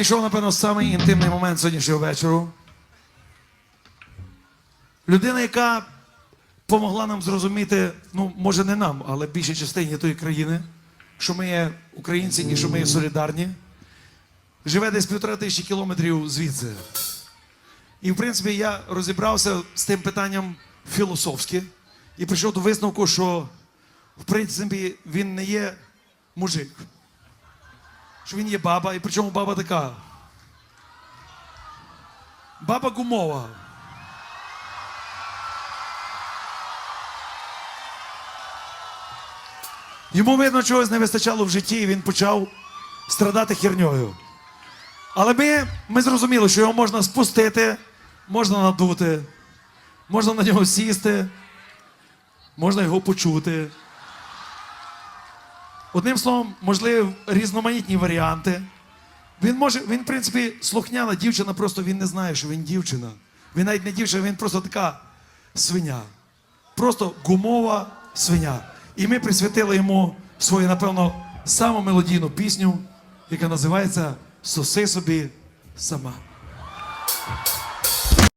Пішов, напевно, самий інтимний момент сьогоднішнього вечору. Людина, яка помогла нам зрозуміти, ну, може, не нам, але більшій частині тої країни, що ми є українці і що ми є солідарні, живе десь півтора тисячі кілометрів звідси. І, в принципі, я розібрався з тим питанням філософськи і прийшов до висновку, що, в принципі, він не є мужик що він є баба, і причому баба така. Баба гумова. Йому видно, чогось не вистачало в житті, і він почав страдати херньою. Але ми, ми зрозуміли, що його можна спустити, можна надути, можна на нього сісти, можна його почути. Одним словом, можливі різноманітні варіанти. Він може, він, в принципі, слухняна дівчина, просто він не знає, що він дівчина. Він навіть не дівчина, він просто така свиня. Просто гумова свиня. І ми присвятили йому свою, напевно, саму мелодійну пісню, яка називається Соси собі сама.